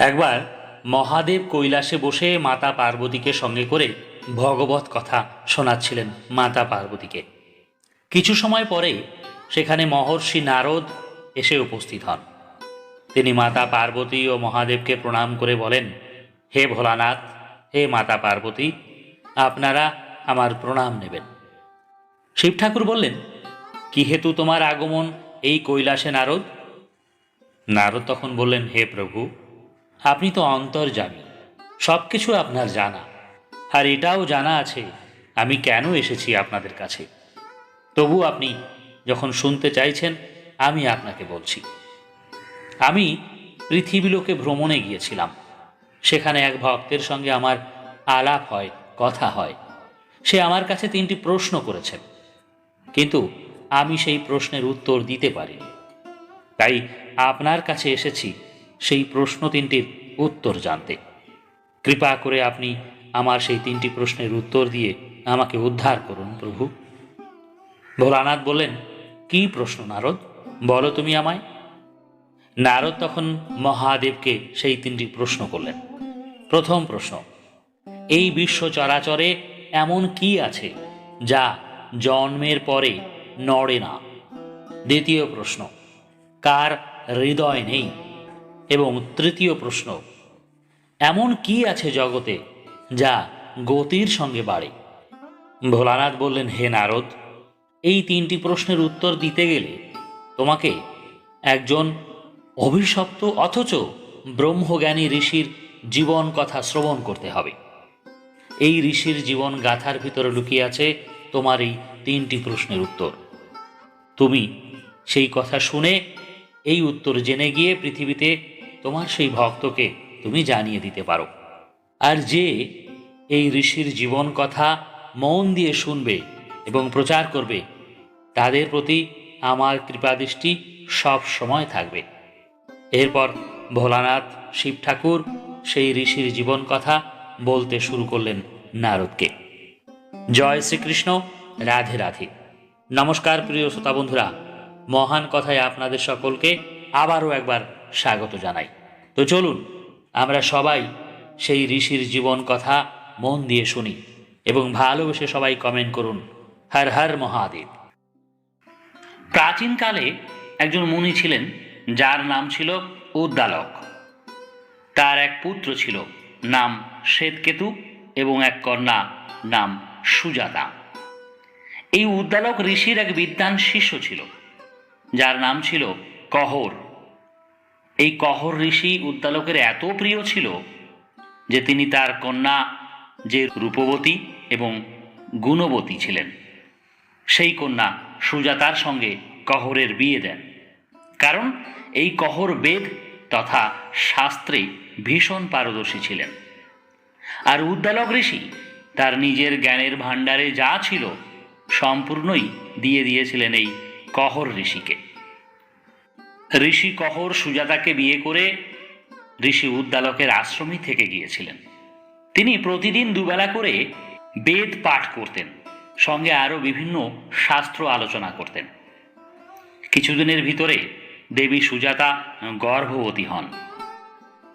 একবার মহাদেব কৈলাসে বসে মাতা পার্বতীকে সঙ্গে করে ভগবত কথা শোনাচ্ছিলেন মাতা পার্বতীকে। কিছু সময় পরে সেখানে মহর্ষি নারদ এসে উপস্থিত হন। তিনি মাতা পার্বতী ও মহাদেবকে প্রণাম করে বলেন, হে ভোলানাথ, হে মাতা পার্বতী, আপনারা আমার প্রণাম নেবেন। শিব ঠাকুর বললেন, কি হেতু তোমার আগমন এই কৈলাসে নারদ? নারদ তখন বললেন, হে প্রভু আপনি তো অন্তর্জামী সব কিছু আপনার জানা। আর এটাও জানা আছে, আমি কেন এসেছি আপনাদের কাছে? তবু আপনি যখন শুনতে চাইছেন, আমি আপনাকে বলছি। আমি পৃথিবীলোকে ভ্রমণে গিয়েছিলাম। সেখানে এক ভক্তের সঙ্গে আমার আলাপ হয়, কথা হয়। সে আমার কাছে তিনটি প্রশ্ন করেছেন। কিন্তু আমি সেই প্রশ্নের উত্তর দিতে পারিনি। তাই আপনার কাছে এসেছি সেই প্রশ্ন তিনটির উত্তর জানতে। কৃপা করে আপনি আমার সেই তিনটি প্রশ্নের উত্তর দিয়ে আমাকে উদ্ধার করুন, প্রভু। ভোলানাথ বললেন, কি প্রশ্ন নারদ? বলো তুমি আমায়। নারদ তখন মহাদেবকে সেই তিনটি প্রশ্ন করলেন। প্রথম প্রশ্ন, এই বিশ্ব চরাচরে এমন কি আছে যা জন্মের পরে নড়ে না? দ্বিতীয় প্রশ্ন, কার হৃদয় নেই এবং তৃতীয় প্রশ্ন, এমন কি আছে জগতে যা গতির সঙ্গে বাড়ে? ভোলানাথ বললেন, হে নারদ, এই তিনটি প্রশ্নের উত্তর দিতে গেলে তোমাকে একজন অভিশপ্ত অথচ ব্রহ্মজ্ঞানী ঋষির জীবন কথা শ্রবণ করতে হবে। এই ঋষির জীবন গাথার ভিতরে লুকিয়ে আছে তোমার এই তিনটি প্রশ্নের উত্তর। তুমি সেই কথা শুনে এই উত্তর জেনে গিয়ে পৃথিবীতে তোমার সেই ভক্তকে তুমি জানিয়ে দিতে পারো। আর যে এই ঋষির জীবন কথা মন দিয়ে শুনবে এবং প্রচার করবে, তাদের প্রতি আমার কৃপাদৃষ্টি সব সময় থাকবে। এরপর ভোলানাথ শিব ঠাকুর সেই ঋষির জীবন কথা বলতে শুরু করলেন নারদকে। জয় শ্রীকৃষ্ণ, রাধে রাধে। নমস্কার প্রিয় শ্রোতা বন্ধুরা, মহান কথায় আপনাদের সকলকে আবারও একবার স্বাগত জানাই। তো চলুন, আমরা সবাই সেই ঋষির জীবন কথা মন দিয়ে শুনি এবং ভালোবেসে সবাই কমেন্ট করুন, হর হর মহাদেব। প্রাচীনকালে একজন মুনি ছিলেন, যার নাম ছিল উদ্দালক। তার এক পুত্র ছিল, নাম শ্বেতকেতু এবং এক কন্যা নাম সুজাতা। এই উদ্দালক ঋষির এক বিদ্যান শিষ্য ছিল, যার নাম ছিল কহর। এই কহর ঋষি উদ্দালকের এত প্রিয় ছিল যে তিনি তার কন্যা যে রূপবতী এবং গুণবতী ছিলেন, সেই কন্যা সুজাতার সঙ্গে কহরের বিয়ে দেন। কারণ এই কহর বেদ তথা শাস্ত্রে ভীষণ পারদর্শী ছিলেন। আর উদ্দালক ঋষি তার নিজের জ্ঞানের ভাণ্ডারে যা ছিল সম্পূর্ণই দিয়ে দিয়েছিলেন এই কহর ঋষিকে। ঋষি কহর সুজাতাকে বিয়ে করে ঋষি উদ্দালকের আশ্রমে থেকে গিয়েছিলেন। তিনি প্রতিদিন দুবেলা করে বেদ পাঠ করতেন, সঙ্গে আরও বিভিন্ন শাস্ত্র আলোচনা করতেন। কিছুদিনের ভিতরে দেবী সুজাতা গর্ভবতী হন।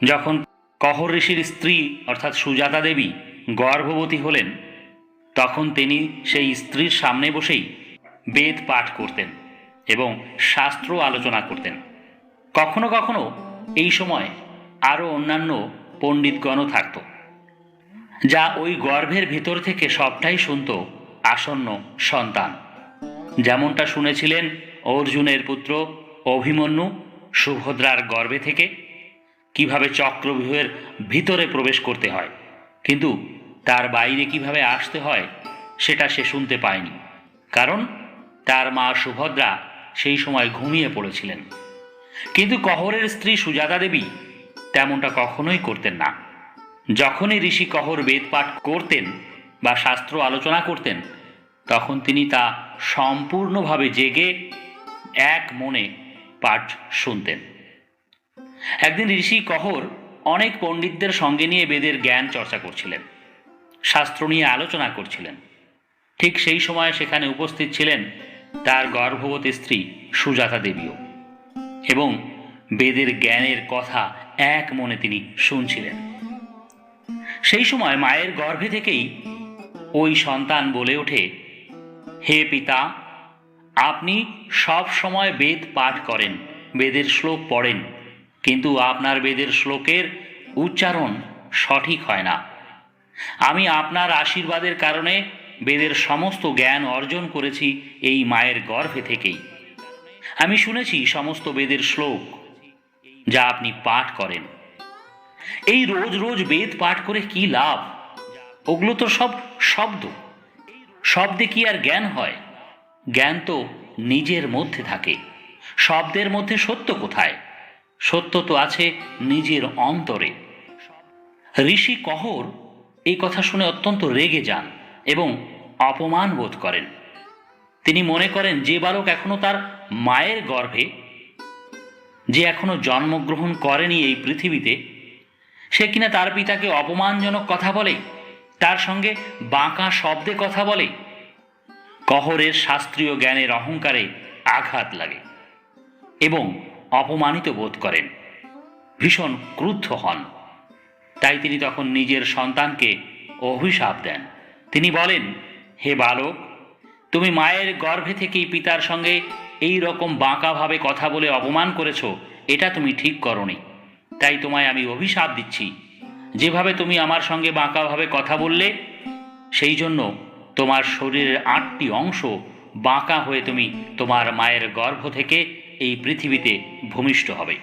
যখন কহর ঋষির স্ত্রী, অর্থাৎ সুজাতা দেবী, গর্ভবতী হলেন, তখন তিনি সেই স্ত্রীর সামনে বসেই বেদ পাঠ করতেন। এবং শাস্ত্র আলোচনা করতেন। কখনো কখনো এই সময় আরও অন্যান্য পণ্ডিতগণও থাকত, যা ওই গর্ভের ভিতর থেকে সবটাই শুনত আসন্ন সন্তান। যেমনটা শুনেছিলেন অর্জুনের পুত্র অভিমন্যু সুভদ্রার গর্ভে থেকে, কীভাবে চক্রব্যূহের ভিতরে প্রবেশ করতে হয়, কিন্তু তার বাইরে কীভাবে আসতে হয়, সেটা সে শুনতে পায়নি। কারণ তার মা সুভদ্রা সেই সময় ঘুমিয়ে পড়েছিলেন। কিন্তু কহরের স্ত্রী সুজাতা দেবী তেমনটা কখনোই করতেন না। যখনই ঋষি কহর বেদপাঠ করতেন বা শাস্ত্র আলোচনা করতেন, তখন তিনি তা সম্পূর্ণভাবে জেগে এক মনে পাঠ শুনতেন। একদিন ঋষি কহর অনেক পণ্ডিতদের সঙ্গে নিয়ে বেদের জ্ঞান চর্চা করছিলেন, শাস্ত্র নিয়ে আলোচনা করছিলেন। ঠিক সেই সময় সেখানে উপস্থিত ছিলেন তার গর্ভবতী স্ত্রী সুজাতা দেবীও। এবং বেদের জ্ঞানের কথা এক মনে তিনি শুনছিলেন। সেই সময় মায়ের গর্ভে থেকেই ওই সন্তান বলে ওঠে, হে পিতা, আপনি সব সময় বেদ পাঠ করেন, বেদের শ্লোক পড়েন, কিন্তু আপনার বেদের শ্লোকের উচ্চারণ সঠিক হয় না। আমি আপনার আশীর্বাদের কারণে বেদের সমস্ত জ্ঞান অর্জন করেছি এই মায়ের গর্ভে থেকেই। আমি শুনেছি সমস্ত বেদের শ্লোক যা আপনি পাঠ করেন। এই রোজ রোজ বেদ পাঠ করে কি লাভ? ওগুলো তো সব শব্দ। শব্দে কি আর জ্ঞান হয়? জ্ঞান তো নিজের মধ্যে থাকে। শব্দের মধ্যে সত্য কোথায়? সত্য তো আছে নিজের অন্তরে। ঋষি কহর এই কথা শুনে অত্যন্ত রেগে যান। এবং অপমান বোধ করেন। তিনি মনে করেন, যে বালক এখনও তার মায়ের গর্ভে, যে এখনও জন্মগ্রহণ করেনি এই পৃথিবীতে, সে কিনা তার পিতাকে অপমানজনক কথা বলে, তার সঙ্গে বাঁকা শব্দে কথা বলে, কহরের শাস্ত্রীয় জ্ঞানের অহংকারে আঘাত লাগে এবং অপমানিত বোধ করেন, ভীষণ ক্রুদ্ধ হন। তাই তিনি তখন নিজের সন্তানকে অভিশাপ দেন। তিনি বলেন, হে বালক, তুমি মায়ের গর্ভে থেকেই পিতার সঙ্গে এই রকম বাঁকাভাবে কথা বলে অপমান করেছ, এটা তুমি ঠিক করনি। তাই তোমায় আমি অভিশাপ দিচ্ছি। যেভাবে তুমি আমার সঙ্গে বাঁকাভাবে কথা বললে, সেই জন্য তোমার শরীরের আটটি অংশ বাঁকা হয়ে তুমি তোমার মায়ের গর্ভ থেকে এই পৃথিবীতে ভূমিষ্ঠ হবে।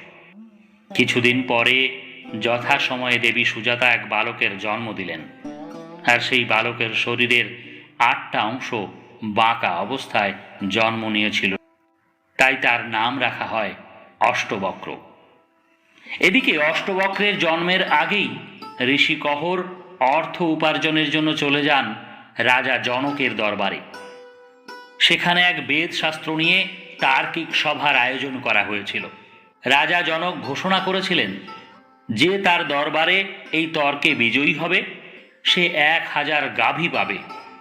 কিছুদিন পরে যথাসময়ে দেবী সুজাতা এক বালকের জন্ম দিলেন। আর সেই বালকের শরীরের আটটা অংশ বাঁকা অবস্থায় জন্ম নিয়েছিল। তাই তার নাম রাখা হয় অষ্টবক্র। এদিকে অষ্টবক্রের জন্মের আগেই ঋষি কহর অর্থ উপার্জনের জন্য চলে যান রাজা জনকের দরবারে। সেখানে এক বেদ শাস্ত্র নিয়ে তার্কিক সভার আয়োজন করা হয়েছিল। রাজা জনক ঘোষণা করেছিলেন যে তার দরবারে এই তর্কে বিজয়ী হবে। সে এক হাজার গাভী পাবে,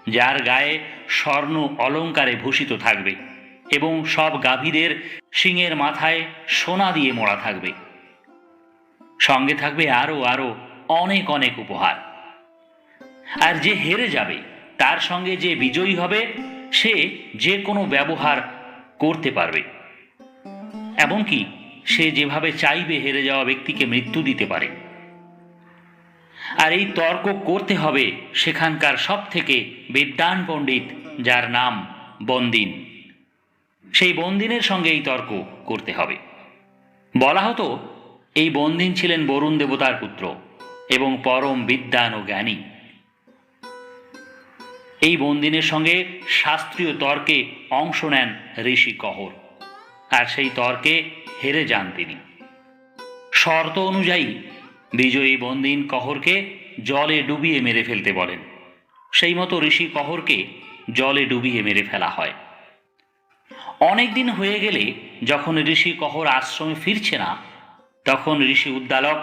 যার গায়ে স্বর্ণ অলঙ্কারে ভূষিত থাকবে এবং সব গাভীদের শিঙের মাথায় সোনা দিয়ে মোড়া থাকবে। সঙ্গে থাকবে আরও আরও অনেক অনেক উপহার। আর যে হেরে যাবে, তার সঙ্গে যে বিজয়ী হবে, সে যে কোনো ব্যবহার করতে পারবে। এমনকি সে যেভাবে চাইবে হেরে যাওয়া ব্যক্তিকে মৃত্যু দিতে পারে। আর এই তর্ক করতে হবে সেখানকার সব থেকে বিদ্যান পণ্ডিত, যার নাম বন্দিন। সেই বন্দিনের সঙ্গে এই তর্ক করতে হবে। বলা হতো, এই বন্দিন ছিলেন বরুণ দেবতার পুত্র এবং পরম বিদ্যান ও জ্ঞানী। এই বন্দিনের সঙ্গে শাস্ত্রীয় তর্কে অংশ নেন ঋষি কহর, আর সেই তর্কে হেরে যান তিনি। শর্ত অনুযায়ী বিজয়ী বন্দিন কহরকে জলে ডুবিয়ে মেরে ফেলতে বলেন। সেই মতো ঋষি কহরকে জলে ডুবিয়ে মেরে ফেলা হয়। অনেক দিন হয়ে গেলে যখন ঋষি কহর আশ্রমে ফিরছে না, তখন ঋষি উদ্দালক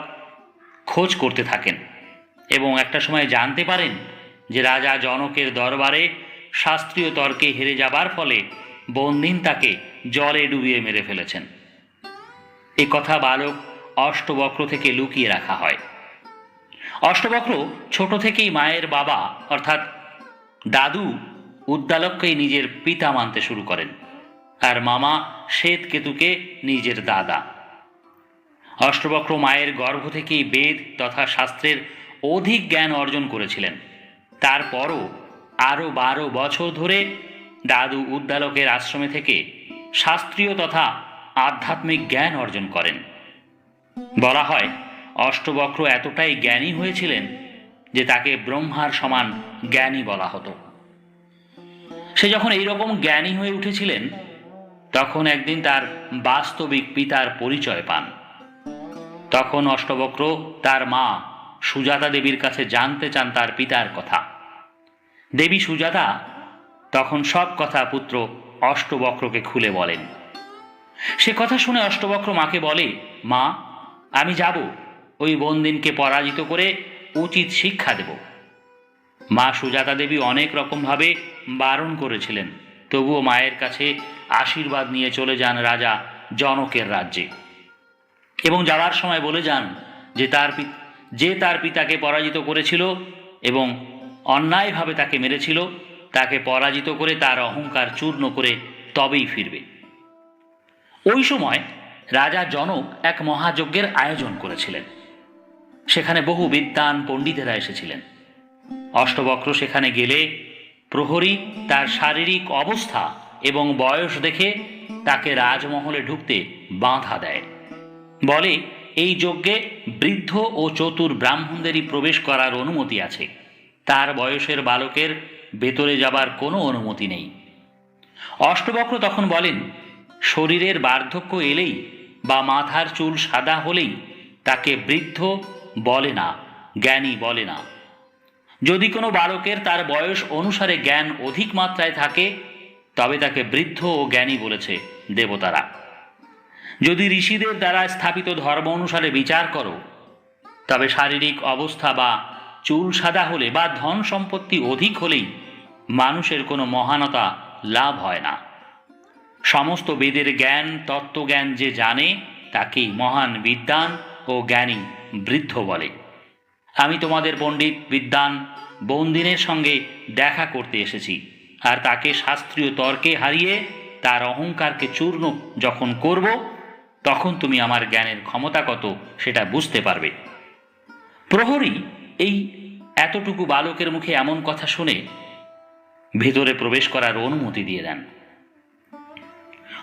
খোঁজ করতে থাকেন এবং একটা সময় জানতে পারেন যে রাজা জনকের দরবারে শাস্ত্রীয় তর্কে হেরে যাবার ফলে বন্দিন তাকে জলে ডুবিয়ে মেরে ফেলেছেন। এ কথা বালক অষ্টবক্র থেকে লুকিয়ে রাখা হয়। অষ্টবক্র ছোট থেকেই মায়ের বাবা, অর্থাৎ দাদু উদ্দালককেই নিজের পিতা মানতে শুরু করেন আর মামা শ্বেত কেতুকে নিজের দাদা। অষ্টবক্র মায়ের গর্ভ থেকেই বেদ তথা শাস্ত্রের অধিক জ্ঞান অর্জন করেছিলেন। তারপরও আরও বারো বছর ধরে দাদু উদ্দালকের আশ্রমে থেকে শাস্ত্রীয় তথা আধ্যাত্মিক জ্ঞান অর্জন করেন। বলা হয়, অষ্টবক্র এতটাই জ্ঞানী হয়েছিলেন যে তাকে ব্রহ্মার সমান জ্ঞানী বলা হতো। সে যখন এইরকম জ্ঞানী হয়ে উঠেছিলেন, তখন একদিন তার বাস্তবিক পিতার পরিচয় পান। তখন অষ্টবক্র তার মা সুজাতা দেবীর কাছে জানতে চান তার পিতার কথা। দেবী সুজাতা তখন সব কথা পুত্র অষ্টবক্রকে খুলে বলেন। সে কথা শুনে অষ্টবক্র মাকে বলে, মা আমি যাব। ওই বন্দিনকে পরাজিত করে উচিত শিক্ষা দেব। মা সুজাতা দেবী অনেক রকমভাবে বারণ করেছিলেন। তবুও মায়ের কাছে আশীর্বাদ নিয়ে চলে যান রাজা জনকের রাজ্যে। এবং যাওয়ার সময় বলে যান যে তার যে তার পিতাকে পরাজিত করেছিল এবং অন্যায়ভাবে তাকে মেরেছিল, তাকে পরাজিত করে তার অহংকার চূর্ণ করে তবেই ফিরবে। ওই সময় রাজা জনক এক মহাযজ্ঞের আয়োজন করেছিলেন। সেখানে বহু বিদ্বান পণ্ডিতেরা এসেছিলেন। অষ্টবক্র সেখানে গেলে প্রহরী তার শারীরিক অবস্থা এবং বয়স দেখে তাকে রাজমহলে ঢুকতে বাধা দেয়। বলে, এই যজ্ঞে বৃদ্ধ ও চতুর ব্রাহ্মণদেরই প্রবেশ করার অনুমতি আছে। তার বয়সের বালকের ভেতরে যাবার কোনো অনুমতি নেই। অষ্টবক্র তখন বলেন, শরীরের বার্ধক্য এলেই বা মাথার চুল সাদা হলেই তাকে বৃদ্ধ বলে না, জ্ঞানী বলে না। যদি কোনো বালকের তার বয়স অনুসারে জ্ঞান অধিক মাত্রায় থাকে, তবে তাকে বৃদ্ধ ও জ্ঞানী বলেছে দেবতারা। যদি ঋষিদের দ্বারা স্থাপিত ধর্ম অনুসারে বিচার করো, তবে শারীরিক অবস্থা বা চুল সাদা হলে বা ধন সম্পত্তি অধিক হলেই মানুষের কোনো মহানতা লাভ হয় না। সমস্ত বেদের জ্ঞান, তত্ত্বজ্ঞান যে জানে, তাকেই মহান বিদ্বান ও জ্ঞানী বৃদ্ধ বলে। আমি তোমাদের পণ্ডিত বিদ্বান বন্দিনের সঙ্গে দেখা করতে এসেছি, আর তাকে শাস্ত্রীয় তর্কে হারিয়ে তার অহংকারকে চূর্ণ যখন করব, তখন তুমি আমার জ্ঞানের ক্ষমতা কত সেটা বুঝতে পারবে। প্রহরী এই এতটুকু বালকের মুখে এমন কথা শুনে ভেতরে প্রবেশ করার অনুমতি দিয়ে দেন।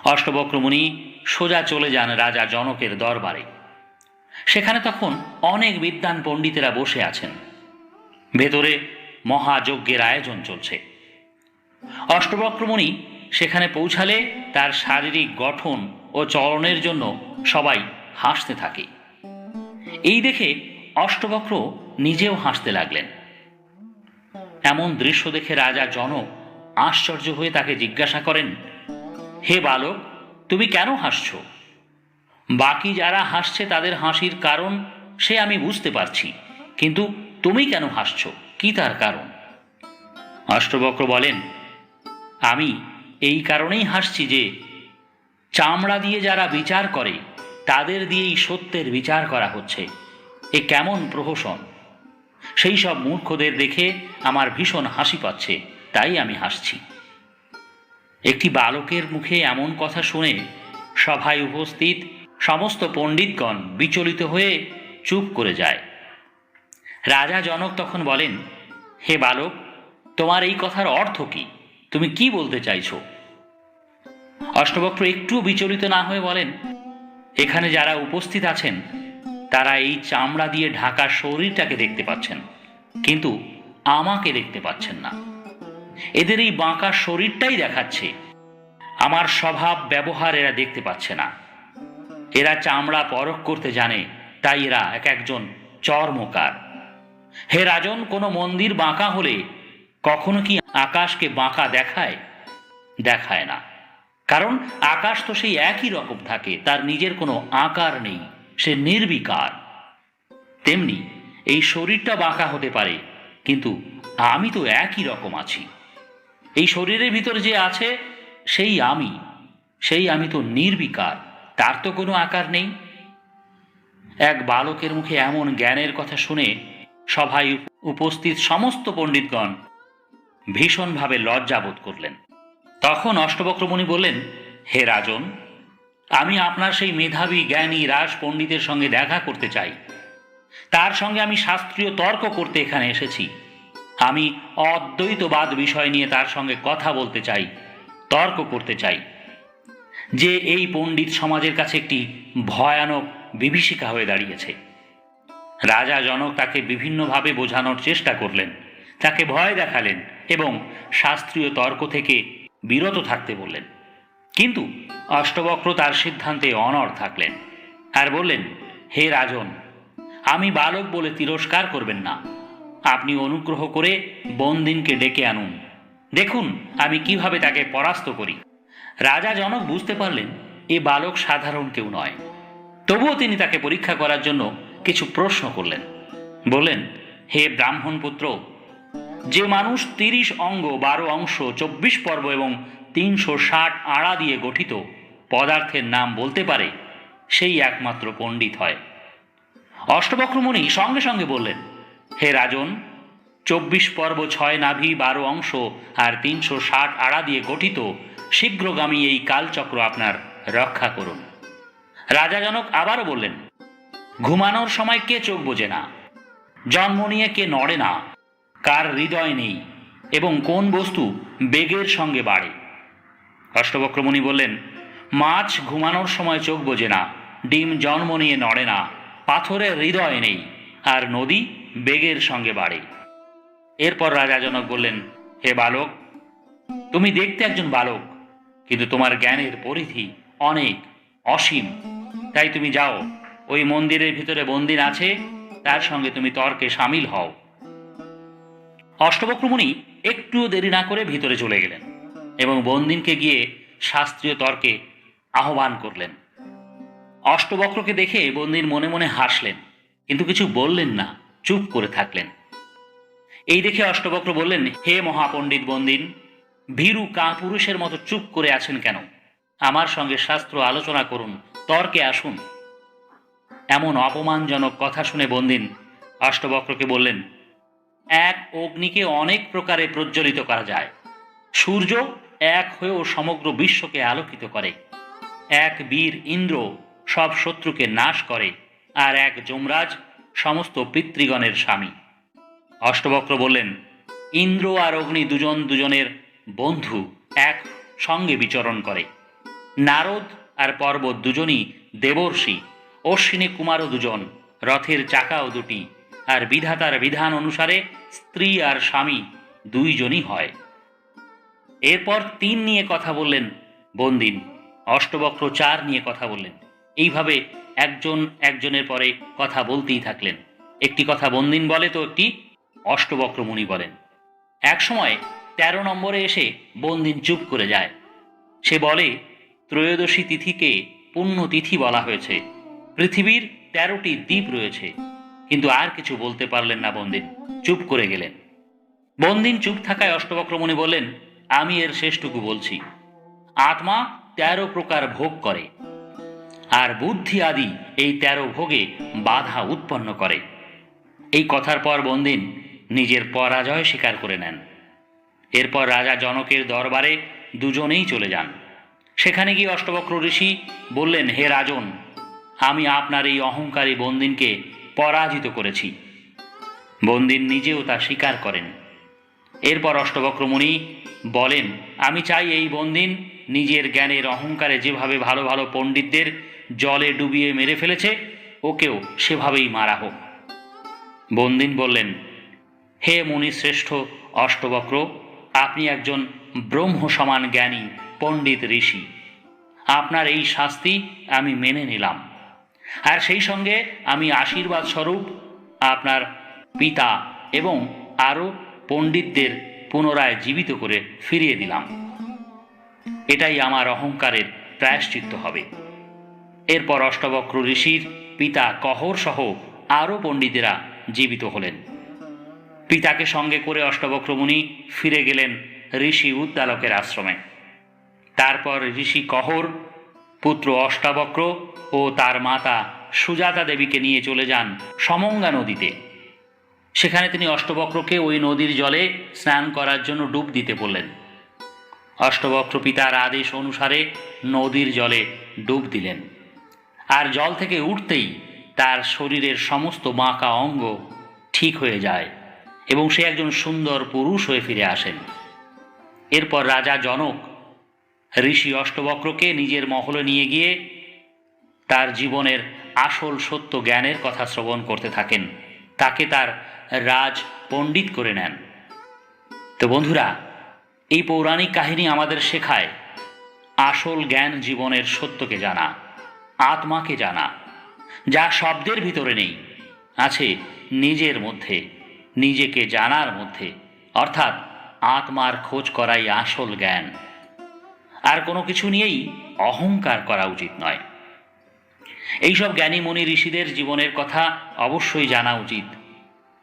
অষ্টবক্রমণি সোজা চলে যান রাজা জনকের দরবারে। সেখানে তখন অনেক বিদ্বান পণ্ডিতেরা বসে আছেন। ভেতরে মহাযজ্ঞের আয়োজন চলছে। অষ্টবক্রমণি সেখানে পৌঁছালে তার শারীরিক গঠন ও চলনের জন্য সবাই হাসতে থাকে। এই দেখে অষ্টবক্র নিজেও হাসতে লাগলেন। এমন দৃশ্য দেখে রাজা জনক আশ্চর্য হয়ে তাকে জিজ্ঞাসা করেন হে বালক, তুমি কেন হাসছ? বাকি যারা হাসছে তাদের হাসির কারণ সে আমি বুঝতে পারছি, কিন্তু তুমি কেন হাসছো? কি তার কারণ? অষ্টবক্র বলেন, আমি এই কারণেই হাসছি যে চামড়া দিয়ে যারা বিচার করে, তাদের দিয়েই সত্যের বিচার করা হচ্ছে। এ কেমন প্রহসন? সেই সব মূর্খদের দেখে আমার ভীষণ হাসি পাচ্ছে, তাই আমি হাসছি। একটি বালকের মুখে এমন কথা শুনে সভায় উপস্থিত সমস্ত পণ্ডিতগণ বিচলিত হয়ে চুপ করে যায়। রাজা জনক তখন বলেন, হে বালক, তোমার এই কথার অর্থ কি? তুমি কি বলতে চাইছো? অষ্টবক্র একটুও বিচলিত না হয়ে বলেন, এখানে যারা উপস্থিত আছেন, তারা এই চামড়া দিয়ে ঢাকা শরীরটাকে দেখতে পাচ্ছেন, কিন্তু আমাকে দেখতে পাচ্ছেন না। এদের এই বাঁকা শরীরটাই দেখাচ্ছে। আমার স্বভাব ব্যবহার এরা দেখতে পাচ্ছে না। এরা চামড়া পরখ করতে জানে, তাই এরা এক একজন চর্মকার। হে রাজন, কোনো মন্দির বাঁকা হলে কখনো কি আকাশকে বাঁকা দেখায়? দেখায় না। কারণ আকাশ তো সেই একই রকম থাকে, তার নিজের কোনো আকার নেই, সে নির্বিকার। তেমনি এই শরীরটা বাঁকা হতে পারে, কিন্তু আমি তো একই রকম আছি। এই শরীরের ভিতর যে আছে, সেই আমি সেই আমি তো নির্বিকার, তার তো কোনো আকার নেই। এক বালকের মুখে এমন জ্ঞানের কথা শুনে সভায় উপস্থিত সমস্ত পণ্ডিতগণ ভীষণভাবে লজ্জাবোধ করলেন। তখন অষ্টবক্রমণি বললেন, হে রাজন, আমি আপনার সেই মেধাবী জ্ঞানী রাজ পণ্ডিতের সঙ্গে দেখা করতে চাই। তার সঙ্গে আমি শাস্ত্রীয় তর্ক করতে এখানে এসেছি। আমি অদ্বৈতবাদ বিষয় নিয়ে তার সঙ্গে কথা বলতে চাই, তর্ক করতে চাই। যে এই পণ্ডিত সমাজের কাছে একটি ভয়ানক বিভীষিকা হয়ে দাঁড়িয়েছে। রাজা জনক তাকে বিভিন্নভাবে বোঝানোর চেষ্টা করলেন, তাকে ভয় দেখালেন এবং শাস্ত্রীয় তর্ক থেকে বিরত থাকতে বললেন। কিন্তু অষ্টবক্র তার সিদ্ধান্তে অনড় থাকলেন আর বললেন, হে রাজন, আমি বালক বলে তিরস্কার করবেন না। আপনি অনুগ্রহ করে বন্দিনকে ডেকে আনুন। দেখুন, আমি কীভাবে তাকে পরাস্ত করি। রাজা জনক বুঝতে পারলেন, এ বালক সাধারণ কেউ নয়। তবুও তিনি তাকে পরীক্ষা করার জন্য কিছু প্রশ্ন করলেন। বললেন, হে ব্রাহ্মণ পুত্র, যে মানুষ তিরিশ অঙ্গ, বারো অংশ, চব্বিশ পর্ব এবং তিনশো ষাট আড়া দিয়ে গঠিত, পদার্থের নাম বলতে পারে, সেই একমাত্র পণ্ডিত হয়। অষ্টবক্রমণি সঙ্গে সঙ্গে বললেন হে রাজন, চব্বিশ পর্ব ছয় নাভি বারো অংশ আর তিনশো ষাট আড়া দিয়ে গঠিত শীঘ্রগামী এই কালচক্র আপনার রক্ষা করুন। রাজা জনক আবারও বললেন, ঘুমানোর সময় কে চোখ বোঝে না? জন্ম নিয়ে কে নড়ে না? কার হৃদয় নেই? এবং কোন বস্তু বেগের সঙ্গে বাড়ে? অষ্টবক্রমণি বললেন, মাছ ঘুমানোর সময় চোখ বোঝে না, ডিম জন্ম নিয়ে নড়ে না, পাথরের হৃদয় নেই, আর নদী বেগের সঙ্গে বাড়ে। এরপর রাজা জনক বললেন, হে বালক, তুমি দেখতে একজন বালক, কিন্তু তোমার জ্ঞানের পরিধি অনেক অসীম। তাই তুমি যাও, ওই মন্দিরের ভিতরে বন্দির আছে, তার সঙ্গে তুমি তর্কে সামিল হও। অষ্টবক্রমণি একটুও দেরি না করে ভিতরে চলে গেলেন এবং বন্দিনকে গিয়ে শাস্ত্রীয় তর্কে আহ্বান করলেন। অষ্টবক্রকে দেখে বন্দির মনে মনে হাসলেন, কিন্তু কিছু বললেন না। চুপ করে থাকলেন। এই দেখে অষ্টবক্র বললেন, হে মহাপণ্ডিত বন্দিন, ভীরু কা পুরুষের মতো চুপ করে আছেন কেন? আমার সঙ্গে শাস্ত্র আলোচনা করুন, তর্কে আসুন। এমন অপমানজনক কথা শুনে বন্দিন অষ্টবক্রকে বললেন, এক অগ্নিকে অনেক প্রকারে প্রজ্বলিত করা যায়। সূর্য এক হয়েও সমগ্র বিশ্বকে আলোকিত করে। এক বীর ইন্দ্র সব শত্রুকে নাশ করে, আর এক যমরাজ সমস্ত পিতৃগণের স্বামী। অষ্টবক্র বললেন, ইন্দ্র আর অগ্নি দুজন দুজনের বন্ধু এক সঙ্গে বিচরণ করে। নারদ আর পর্বত দুজনই দেবর্ষি, অশ্বিনী কুমারও দুজন, রথের চাকাও দুটি, আর বিধাতার বিধান অনুসারে স্ত্রী আর স্বামী দুইজনই হয়। এরপর তিন নিয়ে কথা বললেন বন্দিন, অষ্টবক্র চার নিয়ে কথা বললেন। এইভাবে একজন একজনের পরে কথা বলতেই থাকলেন। একটি কথা বন্দিন বলে তো একটি অষ্টবক্র মুনি বলেন একসময় তেরো নম্বরে এসে বন্দিন চুপ করে যায়। সে বলে, ত্রয়োদশী তিথিকে পুণ্য তিথি বলা হয়েছে। পৃথিবীর তেরোটি দ্বীপ রয়েছে। কিন্তু আর কিছু বলতে পারলেন না বন্দিন। চুপ করে গেলেন। বন্দিন চুপ থাকায় অষ্টবক্রমণি বললেন, আমি এর শেষটুকু বলছি। আত্মা তেরো প্রকার ভোগ করে। আর বুদ্ধি আদি এই তেরো ভোগে বাধা উৎপন্ন করে। এই কথার পর বন্দিন নিজের পরাজয় স্বীকার করে নেন। এরপর রাজা জনকের দরবারে দুজনেই চলে যান। সেখানে গিয়ে অষ্টবক্র ঋষি বললেন, হে রাজন, আমি আপনার এই অহংকারী বন্দিনকে পরাজিত করেছি। বন্দিন নিজেও তা স্বীকার করেন। এরপর অষ্টবক্র মুনি বলেন, আমি চাই এই বন্দিন নিজের জ্ঞানের অহংকারে যেভাবে ভালো ভালো পণ্ডিতদের জলে ডুবিয়ে মেরে ফেলেছে, ওকেও সেভাবেই মারা হোক। বন্দিন বললেন, হে শ্রেষ্ঠ অষ্টবক্র, আপনি একজন ব্রহ্ম সমান জ্ঞানী পণ্ডিত ঋষি। আপনার এই শাস্তি আমি মেনে নিলাম। আর সেই সঙ্গে আমি আশীর্বাদ স্বরূপ আপনার পিতা এবং আরও পণ্ডিতদের পুনরায় জীবিত করে ফিরিয়ে দিলাম। এটাই আমার অহংকারের প্রায়শ্চিত্ত হবে। এরপর অষ্টবক্র ঋষির পিতা কহর সহ আরও পণ্ডিতেরা জীবিত হলেন। পিতাকে সঙ্গে করে অষ্টবক্র মুনি ফিরে গেলেন ঋষি উদ্দালকের আশ্রমে। তারপর ঋষি কহর, পুত্র অষ্টাবক্র ও তার মাতা সুজাতা দেবীকে নিয়ে চলে যান সমঙ্গা নদীতে। সেখানে তিনি অষ্টবক্রকে ওই নদীর জলে স্নান করার জন্য ডুব দিতে বললেন। অষ্টবক্র পিতার আদেশ অনুসারে নদীর জলে ডুব দিলেন। আর জল থেকে উঠতেই তার শরীরের সমস্ত বাঁকা অঙ্গ ঠিক হয়ে যায় এবং সে একজন সুন্দর পুরুষ হয়ে ফিরে আসেন। এরপর রাজা জনক ঋষি অষ্টবক্রকে নিজের মহলে নিয়ে গিয়ে তার জীবনের আসল সত্য জ্ঞানের কথা শ্রবণ করতে থাকেন। তাকে তার রাজ পণ্ডিত করে নেন। তো বন্ধুরা এই পৌরাণিক কাহিনী আমাদের শেখায়, আসল জ্ঞান জীবনের সত্যকে জানা, আত্মাকে জানা, যা শব্দের ভিতরে নেই, আছে নিজের মধ্যে, নিজেকে জানার মধ্যে, অর্থাৎ আত্মার খোঁজ করাই আসল জ্ঞান। আর কোনো কিছু নিয়েই অহংকার করা উচিত নয়। এইসব জ্ঞানী মুনি ঋষিদের জীবনের কথা অবশ্যই জানা উচিত।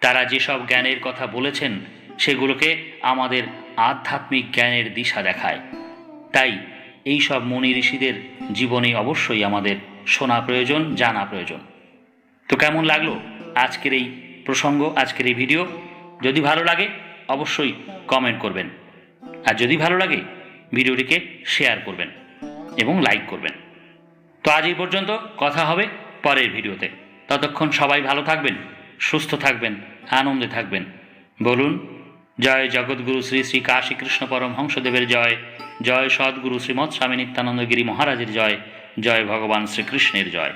তারা যেসব জ্ঞানের কথা বলেছেন, সেগুলোকে আমাদের আধ্যাত্মিক জ্ঞানের দিশা দেখায়। তাই এই সব মুনি ঋষিদের জীবনে অবশ্যই আমাদের শোনা প্রয়োজন, জানা প্রয়োজন। তো কেমন লাগল আজকের এই প্রসঙ্গ, আজকের এই ভিডিও? যদি ভালো লাগে, অবশ্যই কমেন্ট করবেন। আর যদি ভালো লাগে, ভিডিওটিকে শেয়ার করবেন এবং লাইক করবেন। তো আজ এই পর্যন্ত কথা হবে পরের ভিডিওতে। ততক্ষণ সবাই ভালো থাকবেন, সুস্থ থাকবেন, আনন্দে থাকবেন। বলুন জয় জগৎগুরু শ্রী শ্রী কাশী কৃষ্ণ হংসদেবের জয় জয় সদ্গুরু শ্রীমৎ স্বামী নিত্যানন্দ গিরি মহারাজের জয় জয় ভগবান শ্রীকৃষ্ণের জয়।